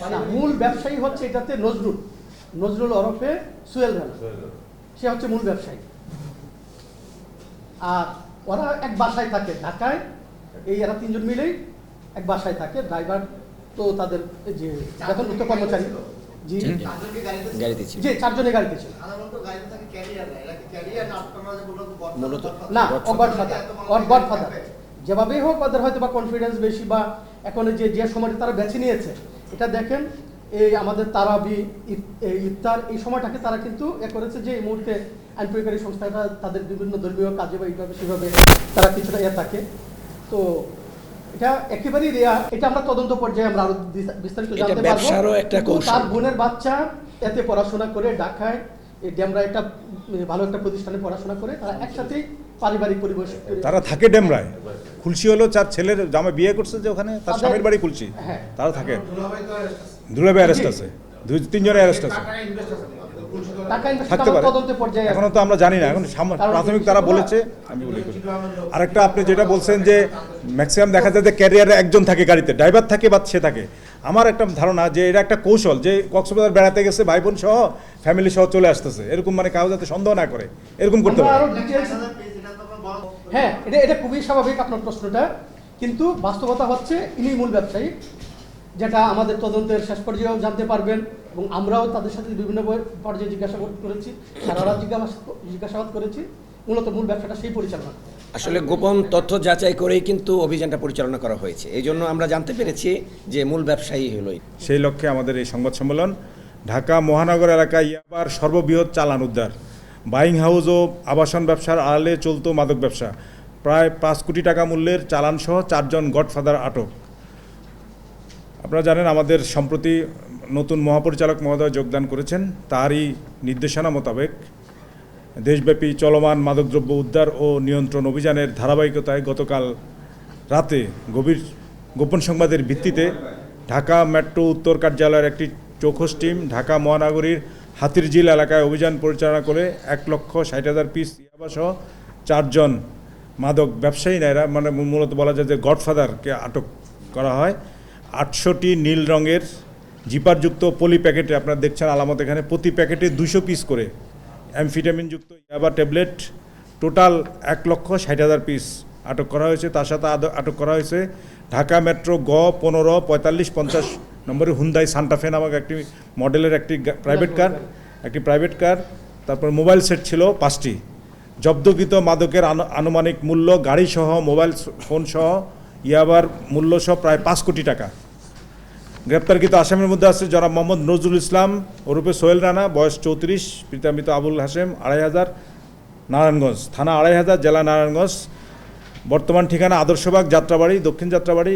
না মূল ব্যবসায়ী হচ্ছে এটাতে নজরুল। নজরুল ওরফে সুয়েল রানা। সে হচ্ছে মূল ব্যবসায়ী। আর ওরা এক বাসায় থাকে ঢাকায়। এই এরা তিনজন মিলেই এক বাসায় থাকে। ড্রাইভার তো তাদের যে বেতনভুক্ত কর্মচারী। জি। গাড়িতে ছিল? জি চারজনের গাড়িতে ছিল। না ফাদার ফাদার যেভাবেই হোক ওদের হয়তো বা কনফিডেন্স বেশি বা এখন যে যে সময়টা তারা বেছে নিয়েছে এটা দেখেন এই আমাদের তারাবি ইফতার এই সময়টাকে তারা কিন্তু এ করেছে যে এই মুহূর্তে আইন প্রয়োগকারী সংস্থাটা তাদের বিভিন্ন ধর্মীয় কাজে বা এইভাবে সেভাবে তারা কিছুটা ইয়ে থাকে তো এটা একেবারেই রেয়া এটা আমরা তদন্ত পর্যায়ে আমরা আরও বিস্তারিত জানতে পারব। তার বোনের বাচ্চা এতে পড়াশোনা করে ঢাকায় এই ডেমরা একটা ভালো একটা প্রতিষ্ঠানে পড়াশোনা করে তারা একসাথেই পারিবারিক পরিবেশ তারা থাকে ডেমরায়। খুলসি হলো চার ছেলের জামা বিয়ে করছে যে ওখানে তার স্বামীর বাড়ি খুলশি। হ্যাঁ। তারা থাকে। দুলাভাই অ্যারেস্ট আছে। দুই তিনজনের অ্যারেস্ট আছে। থাকতে পারে। এখনও তো আমরা জানি না। এখন প্রাথমিক তারা বলেছে। আমি বলি আরেকটা আপনি যেটা বলছেন যে ম্যাক্সিমাম দেখা যায় যে ক্যারিয়ারে একজন থাকে গাড়িতে ড্রাইভার থাকে বা সে থাকে। আমার একটা ধারণা যে এটা একটা কৌশল যে কক্সবাজার বেড়াতে গেছে ভাই বোন সহ ফ্যামিলি সহ চলে আসতেছে। এরকম মানে কাউ যাতে সন্দেহ না করে। এরকম করতে পারে। হ্যাঁ এটা এটা খুবই স্বাভাবিক আপনার প্রশ্নটা। কিন্তু বাস্তবতা হচ্ছে ইনি মূল ব্যবসায়ী। যেটা আমাদের তদন্তের শেষ পর্যায়েও জানতে পারবেন এবং আমরাও তাদের সাথে বিভিন্ন পর্যায়ে জিজ্ঞাসাবাদ করেছি সারারা জিজ্ঞাসা জিজ্ঞাসাবাদ করেছি। মূলত মূল ব্যবসাটা সেই পরিচালনা। আসলে গোপন তথ্য যাচাই করেই কিন্তু অভিযানটা পরিচালনা করা হয়েছে। এই জন্য আমরা জানতে পেরেছি যে মূল ব্যবসায়ী হলো সেই লক্ষ্যে আমাদের এই সংবাদ সম্মেলন। ঢাকা মহানগর এলাকায় ইয়াবার সর্ববৃহৎ চালান উদ্ধার। বাইং হাউস ও আবাসন ব্যবসার আড়ালে চলতো মাদক ব্যবসা। প্রায় পাঁচ কোটি টাকা মূল্যের চালানসহ চারজন গডফাদার আটক। আপনারা জানেন আমাদের সম্প্রতি নতুন মহাপরিচালক মহোদয় যোগদান করেছেন। তারই নির্দেশনা মোতাবেক দেশব্যাপী চলমান মাদকদ্রব্য উদ্ধার ও নিয়ন্ত্রণ অভিযানের ধারাবাহিকতায় গতকাল রাতে গভীর গোপন সংবাদের ভিত্তিতে ঢাকা মেট্রো উত্তর কার্যালয়ের একটি চৌখস টিম ঢাকা মহানগরীর হাতিরঝিল এলাকায় অভিযান পরিচালনা করে এক লক্ষ ষাট হাজার পিস ইয়াবাসহ চারজন মাদক ব্যবসায়ী নাইরা মানে মূলত বলা যায় যে গডফাদারকে আটক করা হয়। আটশোটি নীল রঙের জিপারযুক্ত পলি প্যাকেটে আপনারা দেখছেন আলামত এখানে। প্রতি প্যাকেটে দুশো পিস করে অ্যামফিটামিনযুক্ত ইয়াবা ট্যাবলেট। টোটাল এক লক্ষ ষাট হাজার পিস আটক করা হয়েছে। তার সাথে আটক করা হয়েছে ঢাকা মেট্রো গ পনেরো পঁয়তাল্লিশ পঞ্চাশ নম্বরে হুন্দাই সান্টাফে নামক একটি মডেলের একটি প্রাইভেট কার একটি প্রাইভেট কার তারপর মোবাইল সেট ছিল পাঁচটি। জব্দকৃত মাদকের আনুমানিক মূল্য গাড়িসহ, মোবাইল ফোন সহ ইয়াবার মূল্য সহ প্রায় পাঁচ কোটি টাকা। গ্রেপ্তারকৃত আসামের মধ্যে আছে জনাব মোহাম্মদ নজরুল ইসলাম, ওরূপে সোহেল রানা, বয়স চৌত্রিশ, পিতামিত আবুল হাসেম আড়াই হাজার, নারায়ণগঞ্জ, থানা আড়াই হাজার, জেলা নারায়ণগঞ্জ। বর্তমান ঠিকানা আদর্শবাগ, যাত্রাবাড়ি, দক্ষিণ যাত্রাবাড়ি